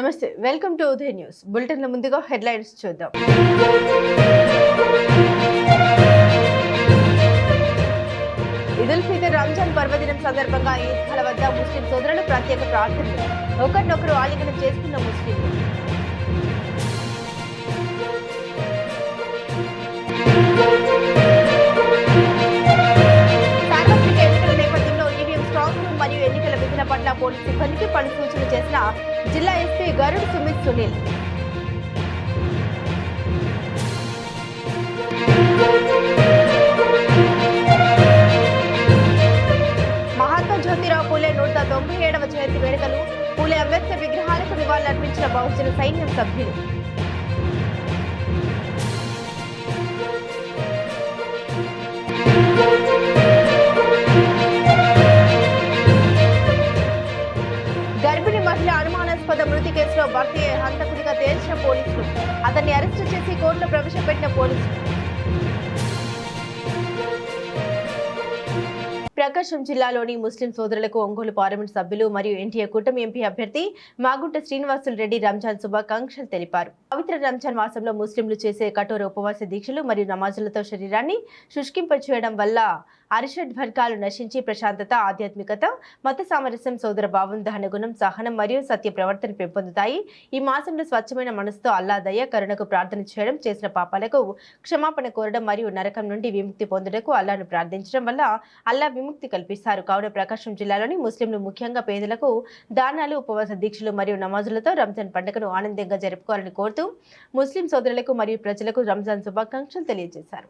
Namaste welcome to Uday news. బులెటిన్ల ముందుగా headlines చూద్దాం. ఇదుల్ ఫితర్ రంజాన్ పర్వదినం సందర్భంగా ఈద్గాల వద్ద ముస్లిం సోదరులు ప్రత్యేక ప్రార్థనలు. ఒకరినొకరు ఆలింగనం చేసుకున్న ముస్లింలు. పట్ల పోలీస్ సిబ్బందికి పలు సూచనలు చేసిన జిల్లా ఎస్పీ గరుడ్ సుమిత్ సునీల్. మహాత్మా జ్యోతిరావు పూలే నూట తొంభై ఏడవ జయంతి వేడుకలు పూలే అంబేద్కర్ విగ్రహాలకు నివాళులర్పించిన బహుజన సైన్యం సభ్యులు. ఆస్పద మృతి కేసులో భర్తీ హంతకుడిగా తేల్చిన పోలీసులు. అతన్ని అరెస్టు చేసి కోర్టులో ప్రవేశపెట్టిన పోలీసులు. ప్రకాశం జిల్లాలోని ముస్లిం సోదరులకు ఒంగోలు పార్లమెంట్ సభ్యులు మరియు ఎన్టీఏ కూటమి ఎంపీ అభ్యర్థి మాగుంట శ్రీనివాసులు రెడ్డి రంజాన్ శుభాకాంక్షలు తెలిపారు. పవిత్ర రంజాన్ మాసంలో ముస్లింలు చేసే కఠోర ఉపవాస దీక్షలు మరియు నమాజులతో శరీరాన్ని శుష్కింపచేయడం వల్ల అరిషడ్ వర్గాలు నశించి ప్రశాంతత ఆధ్యాత్మికత మత సామరస్యం సోదర భావం దహన గుణం సహనం మరియు సత్య ప్రవర్తన పెంపొందుతాయి. ఈ మాసంలో స్వచ్ఛమైన మనసుతో అల్లాదయ్య దయ కరుణకు ప్రార్థన చేయడం చేసిన పాపాలకు క్షమాపణ కోరడం మరియు నరకం నుండి విముక్తి పొందుటకు అల్లాను ప్రార్థించడం వల్ల అల్లా విముక్తి కల్పిస్తారు. కావున ప్రకాశం జిల్లాలోని ముస్లింలు ముఖ్యంగా పేదలకు దానాలు ఉపవాస దీక్షలు మరియు నమాజులతో రంజాన్ పండుగను ఆనందంగా జరుపుకోవాలని కోరుతూ ముస్లిం సోదరులకు మరియు ప్రజలకు రంజాన్ శుభాకాంక్షలు తెలియజేశారు.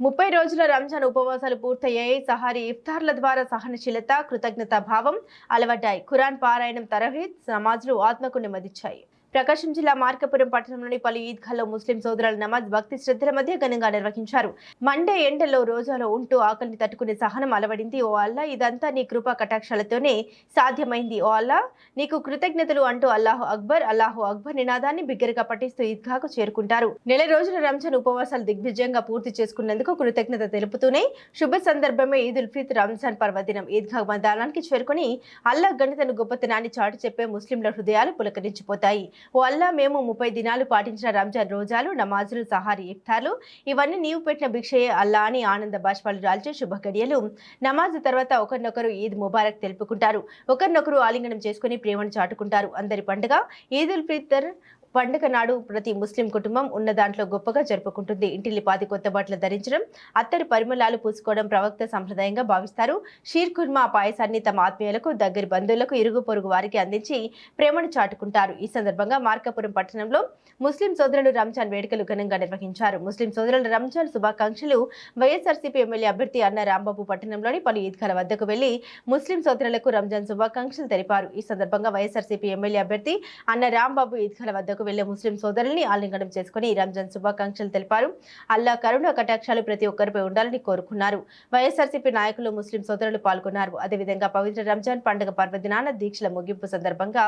ముప్పై రోజుల రంజాన్ ఉపవాసాలు పూర్తయ్యాయి. సహారీ ఇఫ్తార్ల ద్వారా సహనశీలత కృతజ్ఞతా భావం అలవడ్డాయి. ఖురాన్ పారాయణం తరహీద్ సమాజులు ఆత్మకు నెమ్మదిచ్చాయి. ప్రకాశం జిల్లా మార్కపురం పట్టణంలోని పలు ఈద్గాల్లో ముస్లిం సోదరుల నమాజ్ భక్తి శ్రద్ధల మధ్య ఘనంగా నిర్వహించారు. మండే ఎండలో రోజాలో ఉంటూ ఆకలిని తట్టుకునే సహనం అలవడింది. ఓ అల్లా ఇదంతా నీ కృపా కటాక్షాలతోనే సాధ్యమైంది. ఓ అల్లా నీకు కృతజ్ఞతలు అంటూ అల్లాహు అక్బర్ అల్లాహు అక్బర్ నినాదాన్ని బిగ్గరగా పఠిస్తూ ఈద్గాకు చేరుకుంటారు. నెల రోజుల రంజాన్ ఉపవాసాలు దిగ్విజయంగా పూర్తి చేసుకున్నందుకు కృతజ్ఞత తెలుపుతూనే శుభ సందర్భమే ఈద్ ఉల్ ఫిత్ రంజాన్ పర్వదినం. ఈద్గా మైదానానికి చేరుకుని అల్లా గణితను గొప్పతనాన్ని చాటి చెప్పే ముస్లింల హృదయాలు పులకరించిపోతాయి. ఓ అల్లా మేము ముప్పై దినాలు పాటించిన రంజాన్ రోజాలు నమాజులు సహారీ ఇఫ్తార్లు ఇవన్నీ నీవు పెట్టిన భిక్షయే అల్లా అని ఆనంద బాష్పాలు రాల్చే శుభగడియలు. నమాజ్ తర్వాత ఒకరినొకరు ఈద్ ముబారక్ తెలుపుకుంటారు. ఒకరినొకరు ఆలింగనం చేసుకుని ప్రేమను చాటుకుంటారు. అందరి పండుగ ఈద్ ఉల్ ఫితర్ పండుగ నాడు ప్రతి ముస్లిం కుటుంబం ఉన్న దాంట్లో గొప్పగా జరుపుకుంటుంది. ఇంటిల్లిపాది కొత్త బట్టలు ధరించడం అత్తడి పరిమళాలు పూసుకోవడం ప్రవక్త సంప్రదాయంగా భావిస్తారు. షీర్ కుర్మా పాయసాన్ని తమ ఆత్మీయులకు దగ్గరి బంధువులకు ఇరుగు పొరుగు వారికి అందించి ప్రేమను చాటుకుంటారు. ఈ సందర్భంగా మార్కాపురం పట్టణంలో ముస్లిం సోదరులు రంజాన్ వేడుకలు ఘనంగా నిర్వహించారు. ముస్లిం సోదరుల రంజాన్ శుభాకాంక్షలు వైఎస్ఆర్సీపీ ఎమ్మెల్యే అభ్యర్థి అన్న రాంబాబు పట్టణంలోని పలు ఈద్గాల వద్దకు వెళ్ళి ముస్లిం సోదరులకు రంజాన్ శుభాకాంక్షలు తెలిపారు. ఈ సందర్భంగా వైఎస్ఆర్సీపీ ఎమ్మెల్యే అభ్యర్థి అన్న రాంబాబు ఈద్గాల వద్దకు వెళ్ళే ముస్లిం సోదరుల్ని ఆలింగనం చేసుకుని రంజాన్ శుభాకాంక్షలు తెలిపారు. అల్లా కరుణ కటాక్షాలు ప్రతి ఒక్కరిపై ఉండాలని కోరుకున్నారు. వైఎస్ఆర్సీపీ నాయకులు ముస్లిం సోదరులు పాల్గొన్నారు. అదేవిధంగా పవిత్ర రంజాన్ పండుగ పర్వదినాన దీక్షల ముగింపు సందర్భంగా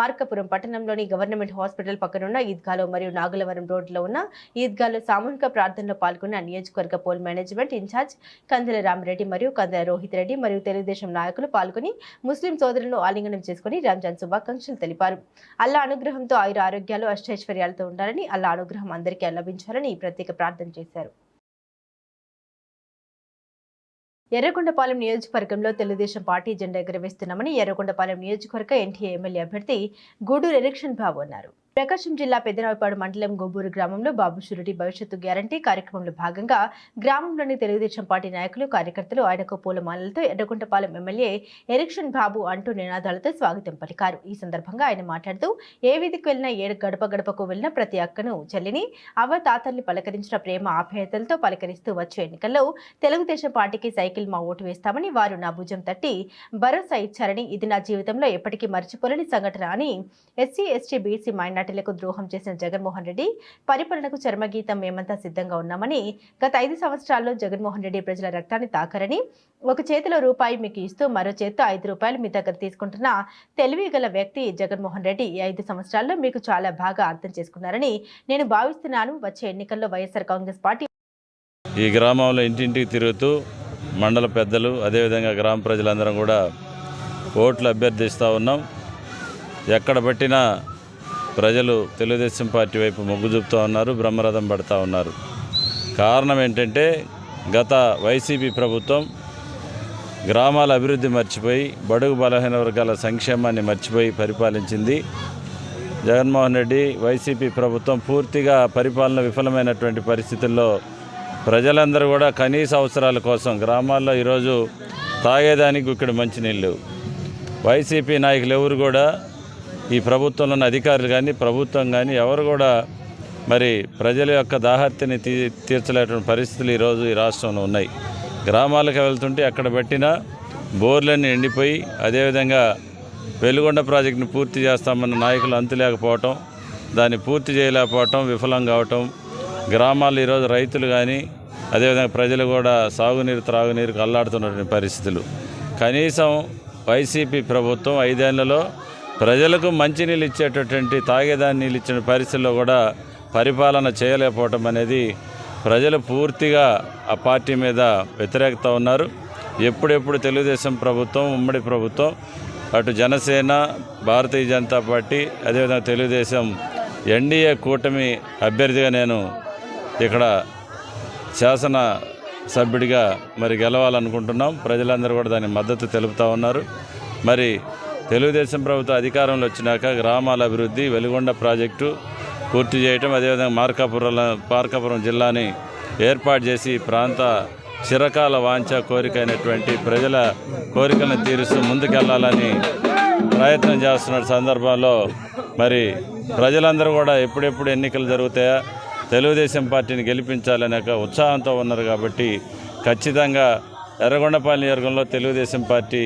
మార్కపురం పట్టణంలోని గవర్నమెంట్ హాస్పిటల్ పక్కనున్న ఈద్గాలో మరియు నాగులవరం రోడ్లో ఉన్న ఈద్గాలో సామూహిక ప్రార్థనలో పాల్గొన్న నియోజకవర్గ poll management incharge Kandela Ramareddy మరియు కందెల రోహిత్ రెడ్డి మరియు తెలుగుదేశం నాయకులు పాల్గొని ముస్లిం సోదరులను ఆలింగనం చేసుకుని రంజాన్ శుభాకాంక్షలు తెలిపారు. అల్లా అనుగ్రహంతో ఆయుర ఆరోగ్యాలు అష్టైశ్వర్యాలతో ఉండాలని అల్లా అనుగ్రహం అందరికీ లభించాలని ప్రత్యేక ప్రార్థన చేశారు. ఎర్రగొండపాలెం నియోజకవర్గంలో తెలుగుదేశం పార్టీ జెండా ఎగురవేస్తున్నామని ఎర్రగొండపాలెం నియోజకవర్గ ఎన్టీఏ ఎమ్మెల్యే అభ్యర్థి గూడూరు ఎలక్షన్ బాబు అన్నారు. ప్రకాశం జిల్లా పెద్దరావుపాడు మండలం గోబూరు గ్రామంలో బాబు షురుడి భవిష్యత్తు గ్యారంటీ కార్యక్రమంలో భాగంగా గ్రామంలోని తెలుగుదేశం పార్టీ నాయకులు కార్యకర్తలు ఆయనకు పూలమాలలతో ఎర్రగుంటపాలెం ఎమ్మెల్యే ఎరిక్షన్ బాబు అంటూ నినాదాలతో స్వాగతం పలికారు. ఈ సందర్భంగా ఆయన మాట్లాడుతూ ఏ వీధికి వెళ్ళినా ఏడు గడప గడపకు వెళ్ళిన ప్రతి అక్కను చెల్లిని అవ్వ తాతల్ని పలకరించిన ప్రేమ ఆప్యాయతలతో పలకరిస్తూ వచ్చే ఎన్నికల్లో తెలుగుదేశం పార్టీకి సైకిల్ మా ఓటు వేస్తామని వారు నా భుజం తట్టి భరోసా ఇచ్చారని ఇది నా జీవితంలో ఎప్పటికీ మర్చిపోలేని సంఘటన అని ఎస్సీ ఎస్టీ బీసీ మరాఠీలకు ద్రోహం చేసిన జగన్మోహన్ రెడ్డి పరిపాలనకు చర్మగీతం మేమంతా సిద్ధంగా ఉన్నామని గత ఐదు సంవత్సరాల్లో జగన్మోహన్ రెడ్డి ప్రజల రక్తాన్ని తాకరని ఒక చేతిలో రూపాయి మీకు ఇస్తూ మరో చేతితో ఐదు రూపాయలు మీ దగ్గర తీసుకుంటున్న తెలివి గల వ్యక్తి జగన్మోహన్ రెడ్డి ఈ ఐదు సంవత్సరాల్లో మీకు చాలా బాగా అర్థం చేసుకున్నారని నేను భావిస్తున్నాను. వచ్చే ఎన్నికల్లో వైఎస్ఆర్ కాంగ్రెస్ పార్టీ ఈ గ్రామంలో ఇంటింటికి తిరుగుతూ మండల పెద్దలు అదేవిధంగా గ్రామ ప్రజలందరం కూడా ఓట్లు అభ్యర్థిస్తూ ఉన్నాం. ఎక్కడ పట్టినా ప్రజలు తెలుగుదేశం పార్టీ వైపు మొగ్గు చూపుతూ ఉన్నారు బ్రహ్మరథం పడుతూ ఉన్నారు. కారణం ఏంటంటే గత వైసీపీ ప్రభుత్వం గ్రామాల అభివృద్ధి మర్చిపోయి బడుగు బలహీన వర్గాల సంక్షేమాన్ని మర్చిపోయి పరిపాలించింది. జగన్మోహన్ రెడ్డి వైసీపీ ప్రభుత్వం పూర్తిగా పరిపాలన విఫలమైనటువంటి పరిస్థితుల్లో ప్రజలందరూ కూడా కనీస అవసరాల కోసం గ్రామాల్లో ఈరోజు తాగేదానికి ఇక్కడ మంచినీళ్ళు. వైసీపీ నాయకులు ఎవరు కూడా ఈ ప్రభుత్వంలో ఉన్న అధికారులు కానీ ప్రభుత్వం కానీ ఎవరు కూడా మరి ప్రజల యొక్క దాహత్యని తీ తీర్చలేటువంటి పరిస్థితులు ఈరోజు ఈ రాష్ట్రంలో ఉన్నాయి. గ్రామాలకు వెళ్తుంటే ఎక్కడ పెట్టినా బోర్లన్నీ ఎండిపోయి అదేవిధంగా వెలుగొండ ప్రాజెక్టుని పూర్తి చేస్తామన్న నాయకులు అంతులేకపోవటం దాన్ని పూర్తి చేయలేకపోవటం విఫలం కావటం గ్రామాల్లో ఈరోజు రైతులు కానీ అదేవిధంగా ప్రజలు కూడా సాగునీరు త్రాగునీరుకు అల్లాడుతున్నటువంటి పరిస్థితులు. కనీసం వైసీపీ ప్రభుత్వం ఐదేళ్ళలో ప్రజలకు మంచినీళ్ళు ఇచ్చేటటువంటి తాగేదాన్ని నీళ్ళు ఇచ్చిన పరిస్థితుల్లో కూడా పరిపాలన చేయలేకపోవటం అనేది ప్రజలు పూర్తిగా ఆ పార్టీ మీద వ్యతిరేకత ఉన్నారు. ఎప్పుడెప్పుడు తెలుగుదేశం ప్రభుత్వం ఉమ్మడి ప్రభుత్వం అటు జనసేన భారతీయ జనతా పార్టీ అదేవిధంగా తెలుగుదేశం ఎన్డీఏ కూటమి అభ్యర్థిగా నేను ఇక్కడ శాసన సభ్యుడిగా మరి గెలవాలనుకుంటున్నాం. ప్రజలందరూ కూడా దానికి మద్దతు తెలుపుతూ ఉన్నారు. మరి తెలుగుదేశం ప్రభుత్వం అధికారంలో వచ్చినాక గ్రామాల అభివృద్ధి వెలుగొండ ప్రాజెక్టు పూర్తి చేయటం అదేవిధంగా మార్కాపురం మార్కాపురం జిల్లాని ఏర్పాటు చేసి ప్రాంత చిరకాల వాంఛ కోరిక అయినటువంటి ప్రజల కోరికలను తీరుస్తూ ముందుకెళ్ళాలని ప్రయత్నం చేస్తున్న సందర్భంలో మరి ప్రజలందరూ కూడా ఎప్పుడెప్పుడు ఎన్నికలు జరుగుతాయా తెలుగుదేశం పార్టీని గెలిపించాలనే ఒక ఉత్సాహంతో ఉన్నారు కాబట్టి ఖచ్చితంగా ఎర్రగొండపాలెం వర్గంలో తెలుగుదేశం పార్టీ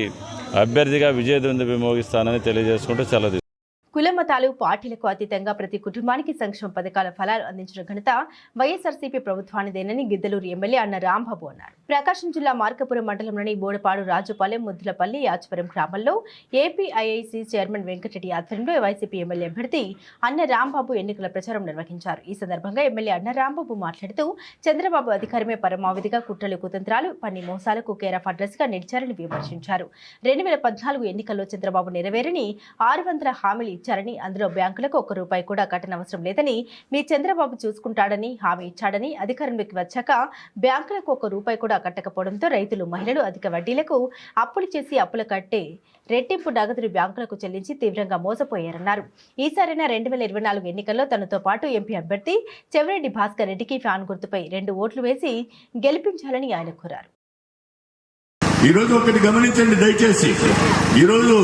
అభ్యర్థిగా విజయదుందుబి విమోగిస్తానని తెలియజేసుకుంటూ సెలవు కుల మతాలు పార్టీలకు అతీతంగా ప్రతి కుటుంబానికి సంక్షేమ పథకాల ఫలాలు అందించిన ఘనత వైఎస్ఆర్సీపీ ప్రభుత్వానిదేనని గిద్దలూరు ఎమ్మెల్యే అన్న రాంబాబు అన్నారు. ప్రకాశం జిల్లా మార్కపురం మండలంలోని బోడపాడు రాజుపాలెం ముద్దులపల్లి యాచపురం గ్రామంలో ఏపీఐఐసి చైర్మన్ వెంకటరెడ్డి ఆధ్వర్యంలో వైసీపీ ఎమ్మెల్యే అభ్యర్థి అన్న రాంబాబు ఎన్నికల ప్రచారం నిర్వహించారు. ఈ సందర్భంగా ఎమ్మెల్యే అన్న రాంబాబు మాట్లాడుతూ చంద్రబాబు అధికారమే పరమావధిగా కుట్రలు కుతంత్రాలు పన్ని మోసాలకు కేరాఫ్ అడ్రస్గా నిలిచారని విమర్శించారు. రెండు వేల పద్నాలుగు ఎన్నికల్లో చంద్రబాబు నెరవేరని ఆరు వందల హామీలు ఇచ్చారని అందులో బ్యాంకులకు ఒక్క రూపాయి కూడా కట్టనవసరం లేదని మీ చంద్రబాబు చూసుకుంటాడని హామీ ఇచ్చాడని అధికారంలోకి వచ్చాక బ్యాంకులకు ఒక్క రూపాయి కూడా కట్టకపోవడంతో రైతులు మహిళలు అధిక వడ్డీలకు అప్పులు చేసి అప్పులు కట్టే రెట్టింపు నగదులు బ్యాంకులకు చెల్లించి తీవ్రంగా మోసపోయారన్నారు. ఈసారైనా రెండు వేల ఇరవై నాలుగు ఎన్నికల్లో తనతో పాటు ఎంపీ అభ్యర్థి చెవిరెడ్డి భాస్కర్ రెడ్డికి ఫ్యాన్ గుర్తుపై రెండు ఓట్లు వేసి గెలిపించాలని ఆయన కోరారు. ఈరోజు ఒకటి గమనించండి దయచేసి. ఈరోజు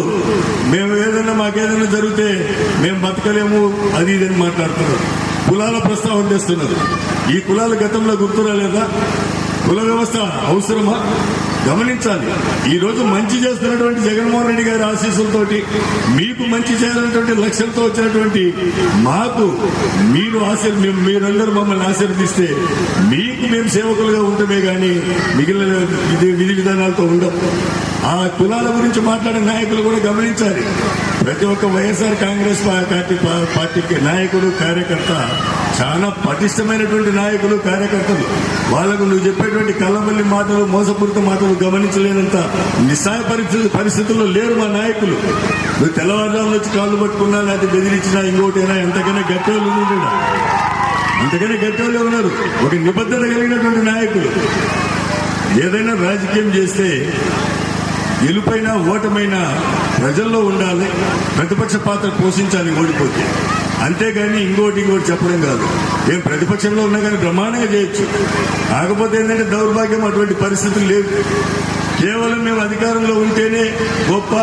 మేము ఏదైనా మాకేదైనా జరిగితే మేము బతకలేము అది ఇది అని మాట్లాడుతున్నారు. కులాల ప్రస్తావన తెస్తున్నారు ఈ కులాల గతంలో గుర్తు రాలేదా? కుల వ్యవస్థ అవసరమా? గమనించాలి. ఈ రోజు మంచి చేస్తున్నటువంటి జగన్మోహన్ రెడ్డి గారి ఆశీస్సులతోటి మీకు మంచి చేయాలన్నటువంటి లక్ష్యంతో వచ్చినటువంటి మాకు మీరు ఆశీర్ మీరందరూ మమ్మల్ని ఆశీర్వదిస్తే మీకు మేము సేవకులుగా ఉండటమే కానీ మిగిలిన ఇది విధి విధానాలతో ఉండవు ఆ కులాల గురించి మాట్లాడే నాయకులు కూడా గమనించాలి. ప్రతి ఒక్క వైఎస్ఆర్ కాంగ్రెస్ పార్టీ పార్టీకి నాయకుడు కార్యకర్త చాలా పటిష్టమైనటువంటి నాయకులు కార్యకర్తలు. వాళ్ళకు నువ్వు చెప్పేటువంటి కళ్ళబల్లి మాటలు మోసపూరిత మాటలు గమనించలేనంత నిస్సాయ పరిస్థితి పరిస్థితుల్లో లేరు మా నాయకులు. నువ్వు తెల్లవారుజామున వచ్చి కాళ్ళు పట్టుకున్నా లేకపోతే బెదిరించినా ఇంకోటైనా ఎంతకైనా గట్టేళ్ళు ఉండేడా అంతకైనా గట్టోళ్ళే ఉన్నారు. ఒక నిబద్ధత కలిగినటువంటి నాయకులు. ఏదైనా రాజకీయం చేస్తే గెలుపైన ఓటమైనా ప్రజల్లో ఉండాలి ప్రతిపక్ష పాత్ర పోషించాలి ఓడిపోతే. అంతేగాని ఇంకోటి ఇంకోటి చెప్పడం కాదు. ఏం ప్రతిపక్షంలో ఉన్నా కానీ బ్రహ్మాండంగా చేయొచ్చు. కాకపోతే ఏంటంటే దౌర్భాగ్యం అటువంటి పరిస్థితులు లేవు. కేవలం మేము అధికారంలో ఉంటేనే గొప్ప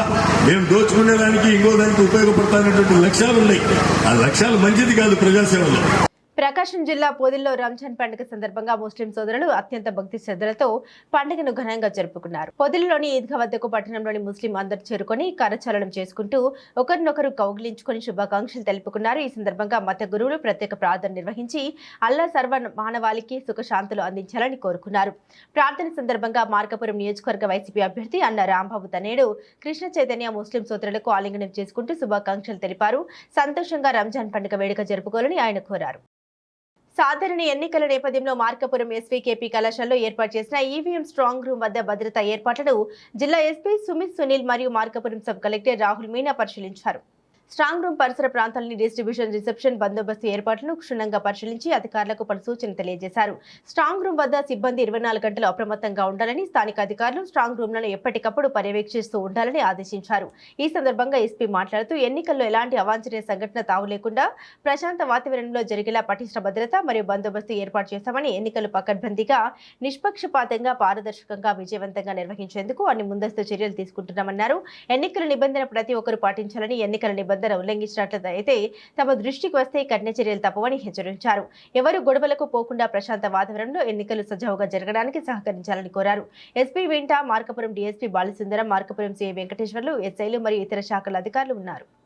మేము దోచుకునేదానికి ఇంకో దానికి ఉపయోగపడతానటువంటి లక్ష్యాలు ఉన్నాయి. ఆ లక్ష్యాలు మంచిది కాదు ప్రజాసేవలో. ప్రకాశం జిల్లా పోదిల్లో రంజాన్ పండుగ సందర్భంగా ముస్లిం సోదరులు అత్యంత భక్తి శ్రద్ధలతో పండుగను ఘనంగా జరుపుకున్నారు. పొదిల్లోని ఈద్గా వద్దకు పట్టణంలోని ముస్లిం అందరూ చేరుకొని కరచాలనం చేసుకుంటూ ఒకరినొకరు కౌగిలించుకొని శుభాకాంక్షలు తెలుపుకున్నారు. ఈ సందర్భంగా మత గురువులు ప్రత్యేక ప్రార్థన నిర్వహించి అల్లా సర్వ మానవాళికి సుఖశాంతులు అందించాలని కోరుకున్నారు. ప్రార్థన సందర్భంగా మార్కపురం నియోజకవర్గ వైసీపీ అభ్యర్థి అన్న రాంబాబు తనేడు కృష్ణ చైతన్య ముస్లిం సోదరులకు ఆలింగనం చేసుకుంటూ శుభాకాంక్షలు తెలిపారు. సంతోషంగా రంజాన్ పండుగ వేడుక జరుపుకోవాలని ఆయన కోరారు. సాధారణ ఎన్నికల నేపథ్యంలో మార్కపురం ఎస్పీ కేపీ కళాశాలలో ఏర్పాటు చేసిన ఈవీఎం స్ట్రాంగ్ రూమ్ వద్ద భద్రతా ఏర్పాట్లను జిల్లా ఎస్పీ సుమిత్ సునీల్ మరియు మార్కపురం సబ్ కలెక్టర్ రాహుల్ మీనా పరిశీలించారు. స్ట్రాంగ్ రూమ్ పరిసర ప్రాంతాలని డిస్ట్రిబ్యూషన్ రిసెప్షన్ బందోబస్తు ఏర్పాట్లను క్షుణ్ణంగా పరిశీలించి అధికారులకు పలు సూచనలు తెలియజేశారు. స్ట్రాంగ్ రూమ్ వద్ద సిబ్బంది ఇరవై నాలుగు గంటలు అప్రమత్తంగా ఉండాలని స్థానిక అధికారులు స్ట్రాంగ్ రూమ్లను ఎప్పటికప్పుడు పర్యవేక్షిస్తూ ఉండాలని ఆదేశించారు. ఈ సందర్భంగా ఎస్పీ మాట్లాడుతూ ఎన్నికల్లో ఎలాంటి అవాంఛనీయ సంఘటన తావు లేకుండా ప్రశాంత వాతావరణంలో జరిగేలా పటిష్ట భద్రత మరియు బందోబస్తు ఏర్పాటు చేశామని ఎన్నికలు పకడ్బందీగా నిష్పక్షపాతంగా పారదర్శకంగా విజయవంతంగా నిర్వహించేందుకు అన్ని ముందస్తు చర్యలు తీసుకుంటున్నామన్నారు. ఎన్నికల నిబంధన ప్రతి ఒక్కరూ పాటించాలని ఎన్నికల నిబంధన ఉల్లంఘించినట్లయితే తమ దృష్టికి వస్తే కఠిన చర్యలు తప్పవని హెచ్చరించారు. ఎవరు గొడవలకు పోకుండా ప్రశాంత వాతావరణంలో ఎన్నికలు సజావుగా జరగడానికి సహకరించాలని కోరారు. ఎస్పీ వెంట మార్కపురం డీఎస్పీ బాలసుందరం మార్కపురం సీఐ వెంకటేశ్వర్లు ఎస్ఐలు మరియు ఇతర శాఖల అధికారులు ఉన్నారు.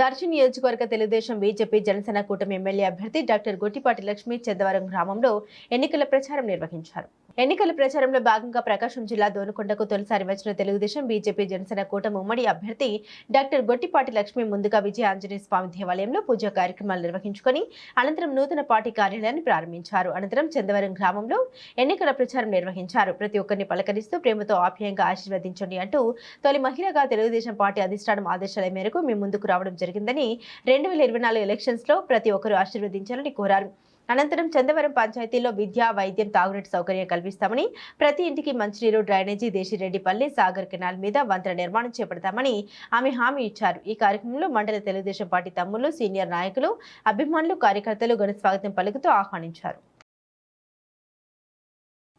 దర్శి నియోజకవర్గ తెలుగుదేశం బీజేపీ జనసేన కూటమి ఎమ్మెల్యే అభ్యర్థి డాక్టర్ గొట్టిపాటి లక్ష్మి చందవరం గ్రామంలో ఎన్నికల ప్రచారం నిర్వహించారు. ఎన్నికల ప్రచారంలో భాగంగా ప్రకాశం జిల్లా దోనుకొండకు తొలిసారి వచ్చిన తెలుగుదేశం బీజేపీ జనసేన కూటమి ఉమ్మడి అభ్యర్థి డాక్టర్ గొట్టిపాటి లక్ష్మి ముందుగా విజయ ఆంజనేయ స్వామి దేవాలయంలో పూజా కార్యక్రమాలు నిర్వహించుకొని అనంతరం నూతన పార్టీ కార్యాలయాన్ని ప్రారంభించారు. అనంతరం చందవరం గ్రామంలో ఎన్నికల ప్రచారం నిర్వహించారు. ప్రతి ఒక్కరిని పలకరిస్తూ ప్రేమతో ఆప్యాయంగా ఆశీర్వదించండి అంటూ తొలి మహిళగా తెలుగుదేశం పార్టీ అధిష్టానం ఆదేశాల మేరకు మీ ముందుకు రావడం జరిగిందని రెండు వేల ఇరవై నాలుగు ఎలక్షన్స్లో ప్రతి ఒక్కరూ ఆశీర్వదించాలని కోరారు. అనంతరం చందవరం పంచాయతీలో విద్య వైద్యం తాగునీటి సౌకర్యం కల్పిస్తామని ప్రతి ఇంటికి మంచినీరు డ్రైనేజీ దేశిరెడ్డిపల్లి సాగర్ కెనాల్ మీద వంతెన నిర్మాణం చేపడతామని ఆమె హామీ ఇచ్చారు. ఈ కార్యక్రమంలో మండల తెలుగుదేశం పార్టీ తమ్ముళ్ళు సీనియర్ నాయకులు అభిమానులు కార్యకర్తలు ఘన స్వాగతం పలుకుతూ ఆహ్వానించారు.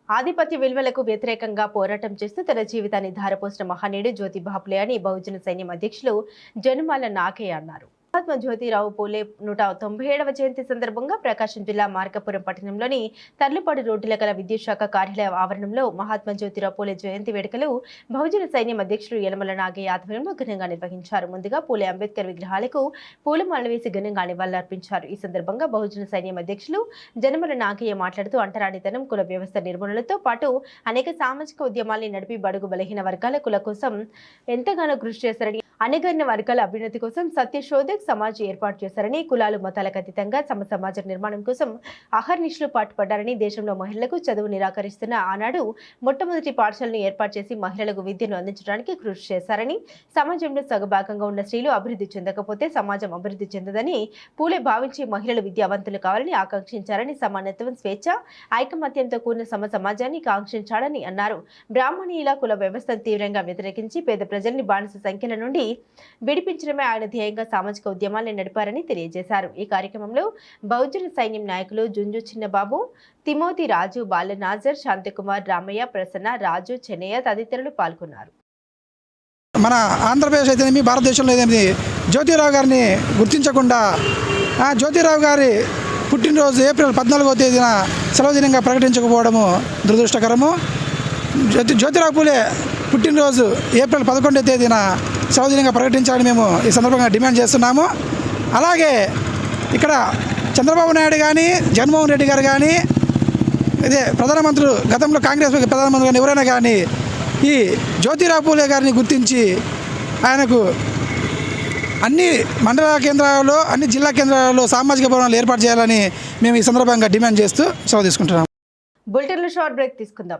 ఆధిపత్య విలువలకు వ్యతిరేకంగా పోరాటం చేస్తూ తన జీవితాన్ని ధారపోసిన మహనీయుడు జ్యోతి బాపులే అని బహుజన సైన్యం అధ్యక్షులు జనుమాల నాకే అన్నారు. మహాత్మా జ్యోతిరావు పూలే నూట తొంభై ఏడవ జయంతి సందర్భంగా ప్రకాశం జిల్లా మార్కపురం పట్టణంలోని తర్లుపాడు రోడ్డుల గల విద్యుత్ శాఖ కార్యాలయ ఆవరణంలో మహాత్మా జ్యోతిరావు పూలే జయంతి వేడుకలు బహుజన సైన్యం అధ్యక్షులు యలమల నాగయ్య ఆధ్వర్యంలో ఘనంగా నిర్వహించారు. ముందుగా పూలే అంబేద్కర్ విగ్రహాలకు పూలమాల వేసి ఘనంగా నివాళులర్పించారు. ఈ సందర్భంగా బహుజన సైన్యం అధ్యక్షులు జనమల నాగయ్య మాట్లాడుతూ అంటరానితనం కుల వ్యవస్థ నిర్మూలనతో పాటు అనేక సామాజిక ఉద్యమాల్ని నడిపి బడుగు బలహీన వర్గాల కుల కోసం ఎంతగానో కృషి చేశారని అణగారిన వర్గాల అభ్యున్నతి కోసం సత్యశోధక్ సమాజ్ ఏర్పాటు చేశారని కులాలు మతాలకు అతీతంగా తమ సమాజ నిర్మాణం కోసం అహర్నిశలు పాటుపడ్డారని దేశంలో మహిళలకు చదువు నిరాకరిస్తున్న ఆనాడు మొట్టమొదటి పాఠశాలను ఏర్పాటు చేసి మహిళలకు విద్యను అందించడానికి కృషి చేశారని సమాజంలో సగభాగంగా ఉన్న స్త్రీలు అభివృద్ధి చెందకపోతే సమాజం అభివృద్ధి చెందదని పూలే భావించి మహిళలు విద్యావంతులు కావాలని ఆకాంక్షించారని సమానత్వం స్వేచ్ఛ ఐకమత్యంతో కూడిన సమ సమాజాన్ని కాంక్షించాడని అన్నారు. బ్రాహ్మణీయుల కుల వ్యవస్థను తీవ్రంగా వ్యతిరేకించి పేద ప్రజల్ని బానిస సంఖ్యల నుండి విడిపించడమే ఆయన ధ్యేయంగా సామాజిక ఉద్యమాలను నడిపారని తెలియజేశారు. ఈ కార్యక్రమంలో బహుజన సైన్యం నాయకులు జుంజు చిన్నబాబు తిమోతి రాజు బాలనాజర్ శాంతికుమార్ రామయ్య ప్రసన్న రాజు చెన్నయ్య తదితరులు పాల్గొన్నారు. మన ఆంధ్రప్రదేశ్ అయితేనేమి భారతదేశంలో అయితేనేమి జ్యోతిరావు గారిని గుర్తించకుండా ఆ జ్యోతిరావు గారి పుట్టినరోజు ఏప్రిల్ పద్నాలుగో తేదీన సెలవు దినంగా ప్రకటించకపోవడము దురదృష్టకరము. జ్యోతి జ్యోతిరావు పూలే పుట్టినరోజు ఏప్రిల్ పదకొండో తేదీన సౌజన్యంగా ప్రకటించాలని మేము ఈ సందర్భంగా డిమాండ్ చేస్తున్నాము. అలాగే ఇక్కడ చంద్రబాబు నాయుడు కానీ జగన్మోహన్ రెడ్డి గారు కానీ ఇదే ప్రధానమంత్రులు గతంలో కాంగ్రెస్ ప్రధానమంత్రి కానీ ఎవరైనా కానీ ఈ జ్యోతిరావు పూలే గారిని గుర్తించి ఆయనకు అన్ని మండల కేంద్రాలలో అన్ని జిల్లా కేంద్రాలలో సామాజిక భవనాలు ఏర్పాటు చేయాలని మేము ఈ సందర్భంగా డిమాండ్ చేస్తూ సెలవు తీసుకుంటున్నాం షార్ట్ బ్రేక్ తీసుకుందాం.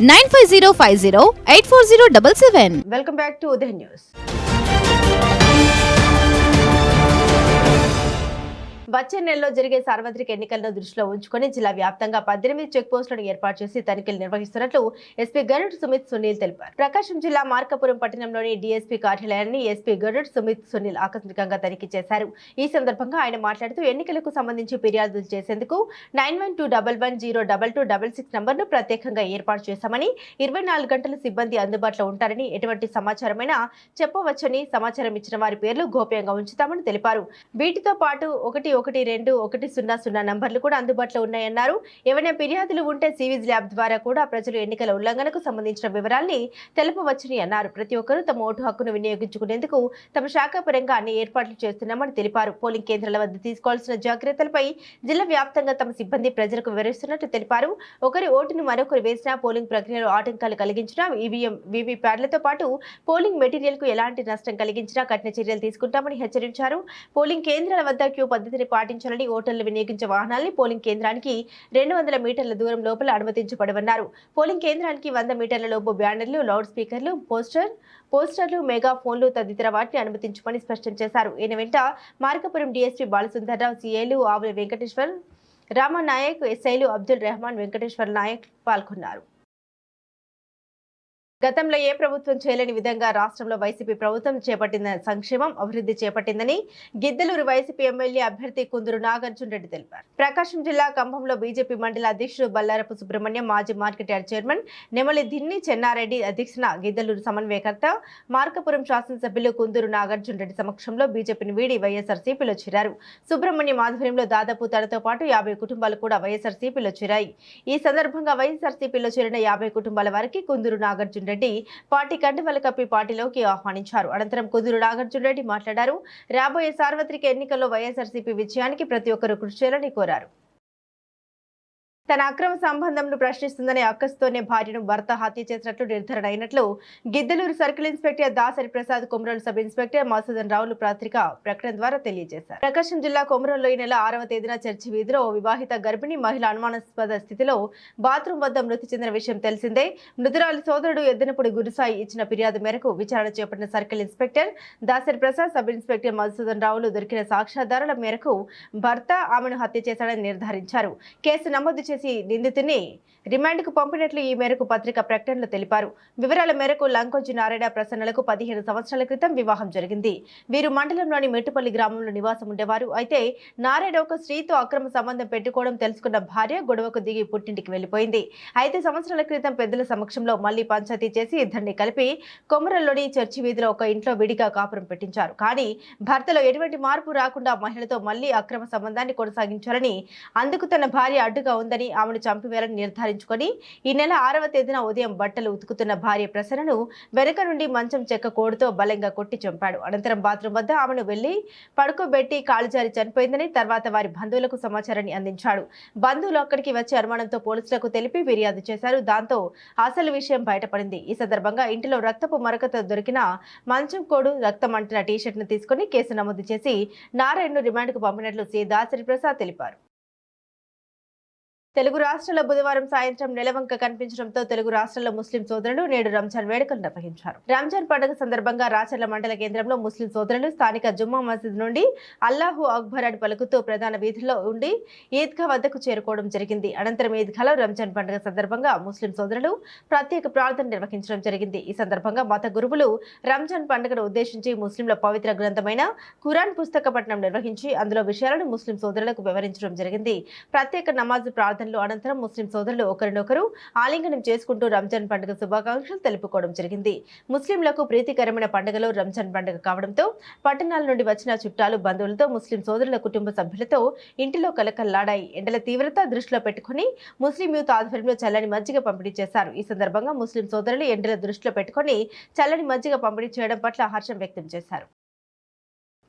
nine five zero five zero eight four zero double seven welcome back to Uday news వచ్చే నెలలో జరిగే సార్వత్రిక ఎన్నికలను దృష్టిలో ఉంచుకొని జిల్లా వ్యాప్తంగా పద్దెనిమిది చెక్ పోస్టులను ఏర్పాటు చేసి తనిఖీలు నిర్వహిస్తున్నట్లు ఎస్పీ గరుడ్ సుమిత్ సునీల్ తెలిపారు. ప్రకాశం జిల్లా మార్కాపురం పట్టణంలోని డీఎస్పీ కార్యాలయాన్ని ఎస్పీ గరుడ్ సుమిత్ సునీల్ ఆకస్మికంగా తనిఖీ చేశారు. ఈ సందర్భంగా ఆయన మాట్లాడుతూ ఎన్నికలకు సంబంధించి ఫిర్యాదులు చేసేందుకు nine one two double one zero double two double six నంబర్ను ప్రత్యేకంగా ఏర్పాటు చేశామని ఇరవై నాలుగు గంటల సిబ్బంది అందుబాటులో ఉంటారని ఎటువంటి సమాచారమైనా చెప్పవచ్చని సమాచారం ఇచ్చిన వారి పేర్లు గోప్యంగా ఉంచుతామని తెలిపారు. వీటితో పాటు ఒకటి ఒకటి రెండు ఒకటి సున్నా సున్నా నంబర్లు కూడా అందుబాటులో ఉన్నాయన్నారు. ఏవైనా ఫిర్యాదులు ఉంటే సివిజ్ ల్యాబ్ ద్వారా కూడా ప్రజలు ఎన్నికల ఉల్లంఘనకు సంబంధించిన వివరాల్ని తెలుపవచ్చని అన్నారు. ప్రతి ఒక్కరూ తమ ఓటు హక్కును వినియోగించుకునేందుకు తమ శాఖ పరంగా అన్ని ఏర్పాట్లు చేస్తున్నామని తెలిపారు. పోలింగ్ కేంద్రాల వద్ద తీసుకోవాల్సిన జాగ్రత్తలపై జిల్లా వ్యాప్తంగా తమ సిబ్బంది ప్రజలకు వివరిస్తున్నట్లు తెలిపారు. ఒకరి ఓటును మరొకరు వేసినా పోలింగ్ ప్రక్రియలో ఆటంకాలు కలిగించినా ఈవీఎం వీవీప్యాడ్లతో పాటు పోలింగ్ మెటీరియల్కు ఎలాంటి నష్టం కలిగించినా కఠిన చర్యలు తీసుకుంటామని హెచ్చరించారు. పోలింగ్ కేంద్రాల వద్ద క్యూ పద్ధతిని పాటించాలని ఓటర్లు వినియోగించే వాహనాల్ని పోలింగ్ కేంద్రానికి రెండు వందల మీటర్ల దూరం లోపల అనుమతించబడవన్నారు. పోలింగ్ కేంద్రానికి వంద మీటర్ల లోపు బ్యానర్లు లౌడ్ స్పీకర్లు పోస్టర్ పోస్టర్లు మెగా ఫోన్లు తదితర వాటిని అనుమతించమని స్పష్టం చేశారు. ఈయన వెంట మార్కపురం డీఎస్పీ బాలసుందర్రావు సీఏలు ఆవుల వెంకటేశ్వర్ రామనాయక్ ఎస్ఐలు అబ్దుల్ రెహమాన్ వెంకటేశ్వర్ నాయక్ పాల్గొన్నారు. గతంలో ఏ ప్రభుత్వం చేయలేని విధంగా రాష్ట్రంలో వైసీపీ ప్రభుత్వం చేపట్టిన సంక్షేమం అభివృద్ధి చేపట్టిందని గిద్దలూరు వైసీపీ ఎమ్మెల్యే అభ్యర్థి కుందూరు నాగార్జున రెడ్డి తెలిపారు. ప్రకాశం జిల్లా కంభంలో బీజేపీ మండల అధ్యక్షుడు బల్లారపు సుబ్రహ్మణ్యం మాజీ మార్కెట్ యార్డ్ చైర్మన్ నెమలి దిన్ని చెన్నారెడ్డి అధ్యక్షున గిద్దలూరు సమన్వయకర్త మార్కపురం శాసనసభ్యులు కుందూరు నాగార్జున రెడ్డి సమక్షంలో బీజేపీని వీడి వైఎస్ఆర్సీపీలో చేరారు. సుబ్రహ్మణ్యం ఆధ్వర్యంలో దాదాపు తనతో పాటు యాభై కుటుంబాలు కూడా వైఎస్ఆర్సీపీలో చేరాయి. ఈ సందర్భంగా వైఎస్ఆర్సీపీలో చేరిన యాభై కుటుంబాల వారికి కుందూరు నాగార్జున రెడ్డి పార్టీ కండువలు కప్పి పార్టీలోకి ఆహ్వానించారు. అనంతరం కుదురు నాగార్జున రెడ్డి మాట్లాడారు. రాబోయే సార్వత్రిక ఎన్నికల్లో వైఎస్ఆర్సీపీ విజయానికి ప్రతి ఒక్కరూ కృషి చేయాలని కోరారు. తన అక్రమ సంబంధంను ప్రశ్నిస్తుందనే అక్కస్తోనే భార్యను భర్త హత్య చేసినట్లు నిర్ధారణ అయినట్లు Giddalur circle inspector Dasari Prasad Komarolu sub inspector Masudan రావులు పత్రిక ప్రకటన ద్వారా తెలియజేశారు. ప్రకాశం జిల్లా కొమరంలో ఈ నెల ఆరవ తేదీన చర్చి వీధిలో వివాహిత గర్భిణి మహిళ అనుమానాస్పద స్థితిలో బాత్రూం వద్ద మృతి చెందిన విషయం తెలిసిందే. మృతురాలి సోదరుడు ఎద్దనపూడి గురుసాయి ఇచ్చిన ఫిర్యాదు మేరకు విచారణ చేపట్టిన circle inspector Dasari Prasad sub inspector Madhusudan రావులు దొరికిన సాక్ష్యాధారాల మేరకు భర్త ఆమెను హత్య చేశాడని నిర్ధారించారు. కేసు నమోదు చేసి నిందితుని రిమాండ్కు పంపినట్లు ఈ మేరకు పత్రిక ప్రకటనలో తెలిపారు. వివరాల మేరకు లంకొంచి నారాయణ ప్రసన్నలకు పదిహేను సంవత్సరాల క్రితం వివాహం జరిగింది. వీరు మండలంలోని మెట్టుపల్లి గ్రామంలో నివాసం ఉండేవారు. అయితే నారాయణ ఒక స్త్రీతో అక్రమ సంబంధం పెట్టుకోవడం తెలుసుకున్న భార్య గొడవకు దిగి పుట్టింటికి వెళ్ళిపోయింది ఐదు సంవత్సరాల క్రితం పెద్దల సమక్షంలో మళ్ళీ పంచాయతీ చేసి ఇద్దరిని కలిపి కొమరల్లోని చర్చి వీధిలో ఒక ఇంట్లో విడిగా కాపురం పెట్టించారు. కానీ భర్తలో ఎటువంటి మార్పు రాకుండా మహిళతో మళ్ళీ అక్రమ సంబంధాన్ని కొనసాగించాలని అందుకు తన భార్య అడ్డుగా ఉందని ఆమెను చంపివేయాలని నిర్ధారించుకొని ఈ నెల ఆరవ తేదీన ఉదయం బట్టలు ఉతుకుతున్న భార్య ప్రసన్నను వెనుక నుండి మంచం చెక్క కోడుతో బలంగా కొట్టి చంపాడు. అనంతరం బాత్రూం వద్ద ఆమెను వెళ్ళి పడుకోబెట్టి కాలుజారి చనిపోయిందని తర్వాత వారి బంధువులకు సమాచారాన్ని అందించాడు. బంధువులు అక్కడికి వచ్చి అనుమానంతో పోలీసులకు తెలిపి ఫిర్యాదు చేశారు. దాంతో అసలు విషయం బయటపడింది. ఈ సందర్భంగా ఇంటిలో రక్తపు మరకతో దొరికిన మంచం కోడు రక్తం అంటిన టీషర్ట్ను తీసుకుని కేసు నమోదు చేసి నారాయణను రిమాండ్కు పంపినట్లు సి. దాసరి ప్రసాద్ తెలిపారు. తెలుగు రాష్ట్రాల్లో బుధవారం సాయంత్రం నెలవంక కనిపించడంతో తెలుగు రాష్ట్రాల్లో ముస్లిం సోదరులు నేడు రంజాన్ వేడుకలు నిర్వహించారు. రంజాన్ పండుగ సందర్భంగా రాచర్ల మండల కేంద్రంలో ముస్లిం సోదరులు స్థానిక జుమ్మా మసీద్ నుండి అల్లాహు అక్బర్ అని పలుకుతూ ప్రధాన వీధుల్లో ఉండి ఈద్గా వద్దకు చేరుకోవడం జరిగింది. అనంతరం ఈద్గాలో రంజాన్ పండుగ సందర్భంగా ముస్లిం సోదరులు ప్రత్యేక ప్రార్థన నిర్వహించడం జరిగింది. ఈ సందర్భంగా మత గురువులు రంజాన్ పండుగను ఉద్దేశించి ముస్లింల పవిత్ర గ్రంథమైన ఖురాన్ పుస్తక పఠనం నిర్వహించి అందులో విషయాలను ముస్లిం సోదరులకు వివరించడం జరిగింది. ప్రత్యేక నమాజ్ ప్రార్థన ప్రార్థనలు అనంతరం ముస్లిం సోదరులు ఒకరినొకరు ఆలింగనం చేసుకుంటూ రంజాన్ పండుగ శుభాకాంక్షలు తెలుపుకోవడం జరిగింది. ముస్లింలకు ప్రీతికరమైన పండుగలో రంజాన్ పండుగ కావడంతో పట్టణాల నుండి వచ్చిన చుట్టాలు బంధువులతో ముస్లిం సోదరుల కుటుంబ సభ్యులతో ఇంటిలో కలకల్లాడాయి. ఎండల తీవ్రత దృష్టిలో పెట్టుకుని ముస్లిం యూత్ ఆధ్వర్యంలో చల్లని మజ్జిగ పంపిణీ చేశారు. ఈ సందర్భంగా ముస్లిం సోదరులు ఎండల దృష్టిలో పెట్టుకుని చల్లని మజ్జిగ పంపిణీ చేయడం పట్ల హర్షం వ్యక్తం చేశారు.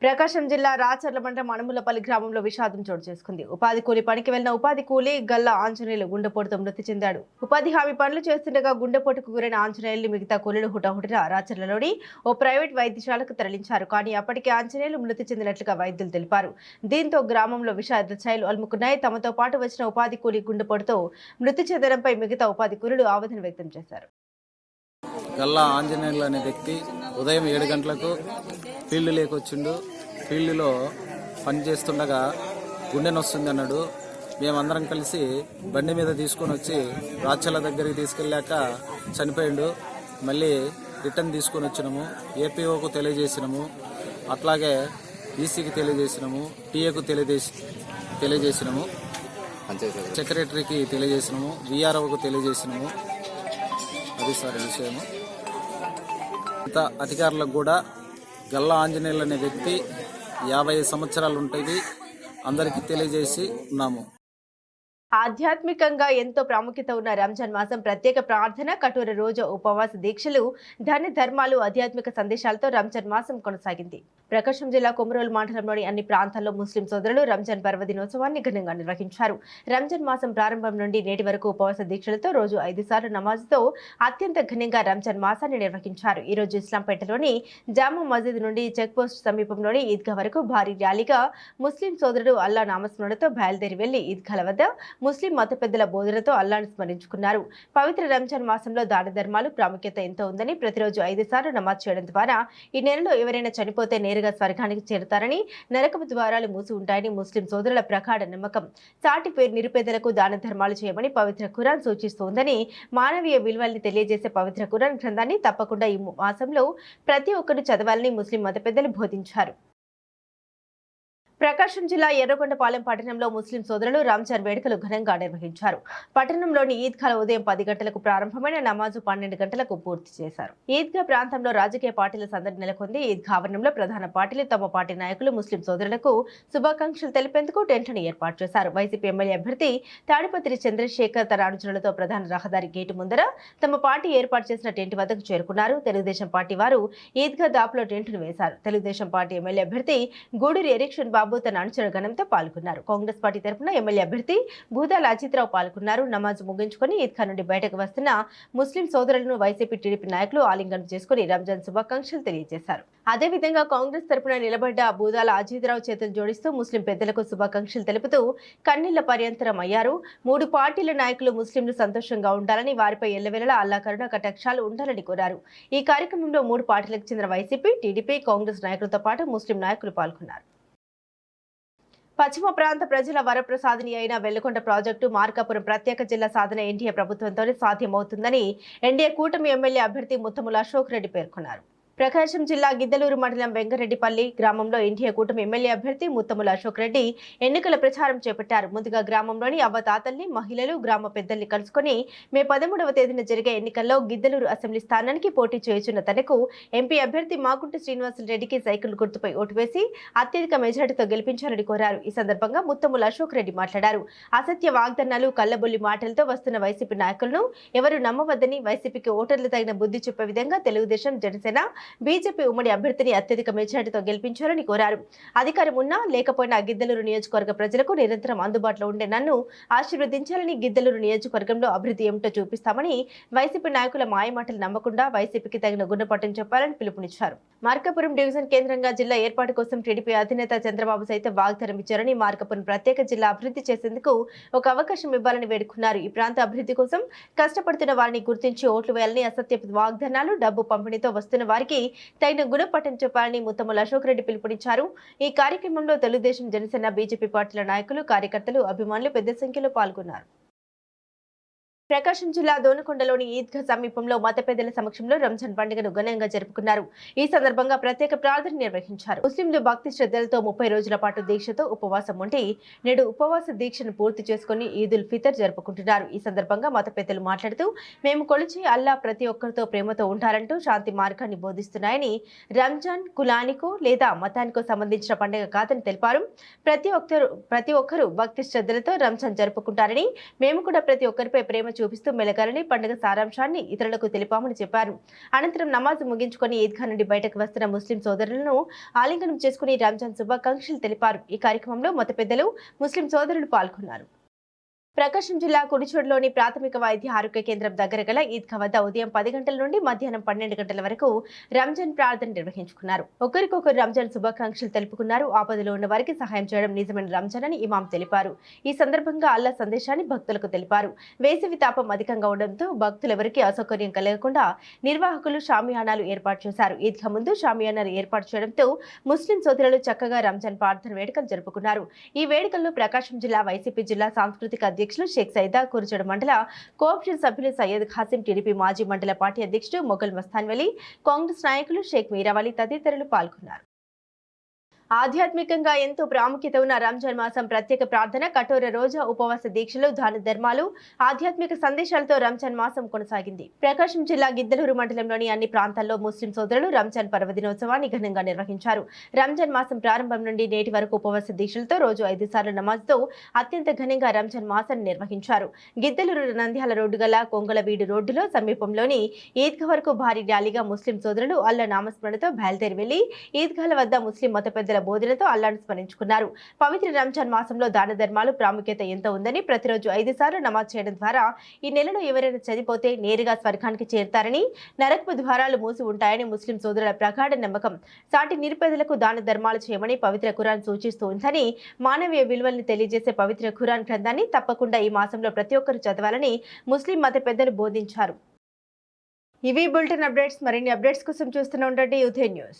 ప్రకాశం జిల్లా రాచర్ల మండలం అనుములపల్లి గ్రామంలో విషాదం చోటు చేసుకుంది. ఉపాధి కూలి పనికి వెళ్ళిన ఉపాధి కూలి గల్లా ఆంజనేయులు గుండెపోటుతో మృతి చెందాడు. ఉపాధి హామీ పనులు చేస్తుండగా గుండెపోటుకు గురైన ఆంజనేయులు మిగతా కూలీలు హుటాహుటిన రాచర్లలోని ఓ ప్రైవేట్ వైద్యశాలకు తరలించారు. కానీ అప్పటికే ఆంజనేయులు మృతి చెందినట్లుగా వైద్యులు తెలిపారు. దీంతో గ్రామంలో విషాద ఛాయలు అలుముకున్నాయి. తమతో పాటు వచ్చిన ఉపాధి కూలి గుండెపోటుతో మృతి చెందడంపై మిగతా ఉపాధి కూలీలు ఆవేదన వ్యక్తం చేశారు. గల్లా ఆంజనేయులు అనే వ్యక్తి ఉదయం ఏడు గంటలకు ఫీల్డ్ లేకొచ్చిండు. ఫీల్డ్లో పని చేస్తుండగా గుండె నొస్తుంది అన్నాడు. మేమందరం కలిసి బండి మీద తీసుకొని వచ్చి రాచల దగ్గరికి తీసుకెళ్ళాక చనిపోయిండు. మళ్ళీ రిటర్న్ తీసుకొని వచ్చినాము. ఏపీఓకు తెలియజేసినాము. అట్లాగే ఈసీకి తెలియజేసినాము. టీఏకు తెలియజేసి తెలియజేసినాము. సెక్రటరీకి తెలియజేసినాము. విఆర్ఓకు తెలియజేసినాము. అది సార్ విషయము. ఇంత అధికారులకు కూడా గల్లా ఆంజనేయులు అనే వ్యక్తి యాభై సంవత్సరాలు ఉంటుంది అందరికీ తెలియజేసి ఉన్నాము. ఆధ్యాత్మికంగా ఎంతో ప్రాముఖ్యత ఉన్న రంజాన్ మాసం ప్రత్యేక ప్రార్థన కఠోర రోజు ఉపవాస దీక్షలు ధన ధర్మాలు ఆధ్యాత్మిక సందేశాలతో రంజాన్ మాసం కొనసాగింది. ప్రకాశం జిల్లా కొమరోలు మండలంలోని అన్ని ప్రాంతాల్లో ముస్లిం సోదరులు రంజాన్ పర్వదినోత్సవాన్ని ఘనంగా నిర్వహించారు. రంజాన్ మాసం ప్రారంభం నుండి నేటి వరకు ఉపవాస దీక్షలతో రోజు ఐదు సార్లు నమాజ్తో అత్యంత ఘనంగా రంజాన్ మాసాన్ని నిర్వహించారు. ఈ రోజు ఇస్లాంపేటలోని జామా మసీద్ నుండి చెక్పోస్ట్ సమీపంలోని ఈద్గా వరకు భారీ ర్యాలీగా ముస్లిం సోదరుడు అల్లా నామస్మరణతో బయలుదేరి వెళ్ళి ఈద్గాల వద్ద ముస్లిం మత పెద్దల బోధనతో అల్లాను స్మరించుకున్నారు. పవిత్ర రంజాన్ మాసంలో దాన ధర్మాలు ప్రాముఖ్యత ఎంతో ఉందని ప్రతిరోజు ఐదు సార్లు నమాజ్ చేయడం ద్వారా ఈ నెలలో ఎవరైనా చనిపోతే నేరుగా స్వర్గానికి చేరుతారని నరకపు ద్వారాలు మూసి ఉంటాయని ముస్లిం సోదరుల ప్రగాఢ నమ్మకం. సాటి పేరు నిరుపేదలకు దాన ధర్మాలు చేయమని పవిత్ర ఖురాన్ సూచిస్తోందని మానవీయ విలువల్ని తెలియజేసే పవిత్ర ఖురాన్ గ్రంథాన్ని తప్పకుండా ఈ మాసంలో ప్రతి ఒక్కరు చదవాలని ముస్లిం మత పెద్దలు బోధించారు. ప్రకాశం జిల్లా ఎర్రగొండపాలెం పట్టణంలో ముస్లిం సోదరులు రంజాన్ వేడుకలు ఘనంగా నిర్వహించారు. పట్టణంలోని ఈద్గాల ఉదయం పది గంటలకు ప్రారంభమైన నమాజు పన్నెండు గంటలకు పూర్తి చేశారు. ఈద్గా ప్రాంతంలో రాజకీయ పార్టీల సందడి నెలకొంది. ఈద్గా ఆవరణంలో ప్రధాన పార్టీలు తమ పార్టీ నాయకులు ముస్లిం సోదరులకు శుభాకాంక్షలు తెలిపేందుకు టెంట్ను ఏర్పాటు చేశారు. వైసీపీ ఎమ్మెల్యే అభ్యర్థి తాడిపత్రి చంద్రశేఖర్ తన అనుచరులతో ప్రధాన రహదారి గేటు ముందర తమ పార్టీ ఏర్పాటు చేసిన టెంట్ వద్దకు చేరుకున్నారు. తెలుగుదేశం పార్టీ వారు ఈద్గా దాపులో టెంట్ను వేశారు. తెలుగుదేశం పార్టీ ఎమ్మెల్యే అభ్యర్థి గూడూరి ఎరిక్షన్ బాబు తన అనుచర గణంతో పాల్గొన్నారు. కాంగ్రెస్ పార్టీ తరఫున ఎమ్మెల్యే అభ్యర్థి భూదాల అజిత్రావు పాల్గొన్నారు. నమాజ్ ముగించుకొని ఈద్ఖా నుండి బయటకు వస్తున్న ముస్లిం సోదరులను వైసీపీ టీడీపీ నాయకులు ఆలింగనం చేసుకుని రంజాన్ శుభాకాంక్షలు తెలియజేశారు. అదేవిధంగా కాంగ్రెస్ తరఫున నిలబడ్డ భూదాల అజిత్రావు చేతులు జోడిస్తూ ముస్లిం పెద్దలకు శుభాకాంక్షలు తెలుపుతూ కన్నీళ్ళ పర్యంతరం అయ్యారు. మూడు పార్టీల నాయకులు ముస్లింలు సంతోషంగా ఉండాలని వారిపై ఎల్లవెల్లలా అల్లా కరుణ కటాక్షాలు ఉండాలని కోరారు. ఈ కార్యక్రమంలో మూడు పార్టీలకు చెందిన వైసీపీ టీడీపీ కాంగ్రెస్ నాయకులతో పాటు ముస్లిం నాయకులు పాల్గొన్నారు. పశ్చిమ ప్రాంత ప్రజల వరప్రసాదిని అయిన వెల్లుకొండ ప్రాజెక్టు మార్కాపురం ప్రత్యేక జిల్లా సాధన ఎన్డీఏ ప్రభుత్వంతోనే సాధ్యమవుతుందని ఎన్డీఏ కూటమి ఎమ్మెల్యే అభ్యర్థి ముత్తముల అశోక్ రెడ్డి పేర్కొన్నారు. ప్రకాశం జిల్లా గిద్దలూరు మండలం వెంకరెడ్డిపల్లి గ్రామంలో ఎన్టీఏ కూటమి ఎమ్మెల్యే అభ్యర్థి ముత్తముల అశోక్ రెడ్డి ఎన్నికల ప్రచారం చేపట్టారు. ముందుగా గ్రామంలోని అవ్వతాతల్ని మహిళలు గ్రామ పెద్దల్ని కలుసుకుని మే పదమూడవ తేదీన జరిగే ఎన్నికల్లో గిద్దలూరు అసెంబ్లీ స్థానానికి పోటీ చేయుచున్న తనకు ఎంపీ అభ్యర్థి మాగుంట శ్రీనివాసరెడ్డికి సైకిల్ గుర్తుపై ఓటు వేసి అత్యధిక మెజార్టీతో గెలిపించాలని కోరారు. ఈ సందర్భంగా ముత్తముల అశోక్ రెడ్డి మాట్లాడారు. అసత్య వాగ్దానాలు కళ్ళబొల్లి మాటలతో వస్తున్న వైసీపీ నాయకులను ఎవరు నమ్మవద్దని వైసీపీకి ఓటర్లు తగిన బుద్ధి చెప్పే విధంగా తెలుగుదేశం జనసేన బీజేపీ ఉమ్మడి అభ్యర్థిని అత్యధిక మెజార్టీతో గెలిపించాలని కోరారు. అధికారం ఉన్నా లేకపోయినా గిద్దలూరు నియోజకవర్గ ప్రజలకు నిరంతరం అందుబాటులో ఉండే నన్ను ఆశీర్వదించాలని గిద్దలూరు నియోజకవర్గంలో అభివృద్ధి ఏమిటో చూపిస్తామని వైసీపీ నాయకుల మాయమాటలు నమ్మకుండా వైసీపీకి తగిన గుణపాఠం చెప్పాలని పిలుపునిచ్చారు. మార్కాపురం డివిజన్ కేంద్రంగా జిల్లా ఏర్పాటు కోసం టీడీపీ అధినేత చంద్రబాబు సైతం వాగ్దానం ఇచ్చారని మార్కాపురం ప్రత్యేక జిల్లా అభివృద్ధి చేసేందుకు ఒక అవకాశం ఇవ్వాలని వేడుకున్నారు. ఈ ప్రాంత అభివృద్ధి కోసం కష్టపడుతున్న వారిని గుర్తించి ఓట్లు వేయాలని అసత్య వాగ్దానాలు డబ్బు పంపిణీతో వస్తున్న వారికి తగిన గుణపాఠం చెప్పాలని ముత్తముల అశోక్ రెడ్డి పిలుపునిచ్చారు. ఈ కార్యక్రమంలో తెలుగుదేశం జనసేన బీజేపీ పార్టీల నాయకులు కార్యకర్తలు అభిమానులు పెద్ద సంఖ్యలో పాల్గొన్నారు. ప్రకాశం జిల్లా దోనకొండలోని ఈద్గా సమీపంలో మత పెద్దల సమక్షంలో రంజాన్ పండుగను ఘనంగా జరుపుకున్నారు. ఈ సందర్భంగా ప్రత్యేక ప్రార్థన నిర్వహించారు. ముస్లింలు భక్తి శ్రద్ధలతో ముప్పై రోజుల పాటు దీక్షతో ఉపవాసం ఉండి నేడు ఉపవాస దీక్షను పూర్తి చేసుకుని ఈదుల్ ఫితర్ జరుపుకుంటున్నారు. ఈ సందర్భంగా మత పెద్దలు మాట్లాడుతూ మేము కొలిచి అల్లా ప్రతి ఒక్కరితో ప్రేమతో ఉంటారంటూ శాంతి మార్గాన్ని బోధిస్తున్నాయని రంజాన్ కులానికో లేదా మతానికో సంబంధించిన పండుగ కాదని తెలిపారు. ప్రతి ఒక్కరు ప్రతి ఒక్కరూ భక్తి శ్రద్ధలతో రంజాన్ జరుపుకుంటారని మేము కూడా ప్రతి ఒక్కరిపై ప్రేమ చూపిస్తూ మెలగాలని పండుగ సారాంశాన్ని ఇతరులకు తెలిపామని చెప్పారు. అనంతరం నమాజ్ ముగించుకొని ఈద్గా నుండి బయటకు వస్తున్న ముస్లిం సోదరులను ఆలింగనం చేసుకుని రంజాన్ శుభాకాంక్షలు తెలిపారు. ఈ కార్యక్రమంలో మత పెద్దలు ముస్లిం సోదరులు పాల్గొన్నారు. ప్రకాశం జిల్లా కుడిచోడులోని ప్రాథమిక వైద్య ఆరోగ్య కేంద్రం దగ్గర గల ఈద్గా వద్ద ఉదయం పది గంటల నుండి మధ్యాహ్నం పన్నెండు గంటల వరకు రంజాన్ ప్రార్థన నిర్వహించుకున్నారు. ఒకరికొకరు రంజాన్ శుభాకాంక్షలు తెలుపుకున్నారు. ఆపదలో ఉన్న వారికి సహాయం చేయడం నిజమైన రంజాన్ అని ఇమాం తెలిపారు. ఈ సందర్భంగా అల్లా సందేశాన్ని భక్తులకు తెలిపారు. వేసవి తాపం అధికంగా ఉండడంతో భక్తులెవరికీ అసౌకర్యం కలగకుండా నిర్వాహకులు షామియానాలు ఏర్పాటు చేశారు. ఈద్గా ముందు షామియానాలు ఏర్పాటు చేయడంతో ముస్లిం సోదరులు చక్కగా రంజాన్ ప్రార్థన వేడుకలు జరుపుకున్నారు. ఈ వేడుకల్లో ప్రకాశం జిల్లా వైసీపీ జిల్లా సాంస్కృతిక అధ్యక్షులు షేక్ సైదా కురుచడు మండల కోఆప్షన్ సభ్యులు సయ్యద్ ఖాసిం టీడీపీ మాజీ మండల పార్టీ అధ్యక్షుడు మొఘల్ మస్తాన్వలి కాంగ్రెస్ నాయకులు షేక్ మీరావలి తదితరులు పాల్గొన్నారు. ఆధ్యాత్మికంగా ఎంతో ప్రాముఖ్యత ఉన్న రంజాన్ మాసం ప్రత్యేక ప్రార్థన కఠోర రోజా ఉపవాస దీక్షలు దాన ధర్మాలు ఆధ్యాత్మిక సందేశాలతో రంజాన్ మాసం కొనసాగింది. ప్రకాశం జిల్లా గిద్దలూరు మండలంలోని అన్ని ప్రాంతాల్లో ముస్లిం సోదరులు రంజాన్ పర్వదినోత్సవాన్ని ఘనంగా నిర్వహించారు. రంజాన్ మాసం ప్రారంభం నుండి నేటి వరకు ఉపవాస దీక్షలతో రోజు ఐదు సార్లు నమాజ్తో అత్యంత ఘనంగా రంజాన్ మాసాన్ని నిర్వహించారు. గిద్దలూరు నంద్యాల రోడ్డు గల కొంగలవీడు రోడ్డులో సమీపంలోని ఈద్గా వరకు భారీ ర్యాలీగా ముస్లిం సోదరులు అల్ల నామస్మరణతో బయలుదేరి వెళ్ళి ఈద్గాల వద్ద ముస్లిం మత పెద్దల బోధనతో అల్లాను స్మరించుకున్నారు. పవిత్ర రంజాన్ మాసంలో దాన ధర్మాలు ప్రాముఖ్యత ఎంత ఉందని ప్రతిరోజు ఐదు సార్లు నమాజ్ చేయడం ద్వారా ఈ నెలలో ఎవరైనా చనిపోతే నేరుగా స్వర్గానికి చేరుతారని నరకపు ద్వారాలు మూసి ఉంటాయని ముస్లిం సోదరుల ప్రగాఢ నమ్మకం. సాటి నిరుపేదలకు దాన ధర్మాలు చేయమని పవిత్ర ఖురాన్ సూచిస్తూ ఉందని మానవీయ విలువల్ని తెలియజేసే పవిత్ర ఖురాన్ గ్రంథాన్ని తప్పకుండా ఈ మాసంలో ప్రతి ఒక్కరూ చదవాలని ముస్లిం మత పెద్దలు బోధించారు. ఇవి బులెటిన్ అప్డేట్స్. మరిన్ని అప్డేట్స్ కోసం చూస్తూనే ఉండండి యూథే న్యూస్.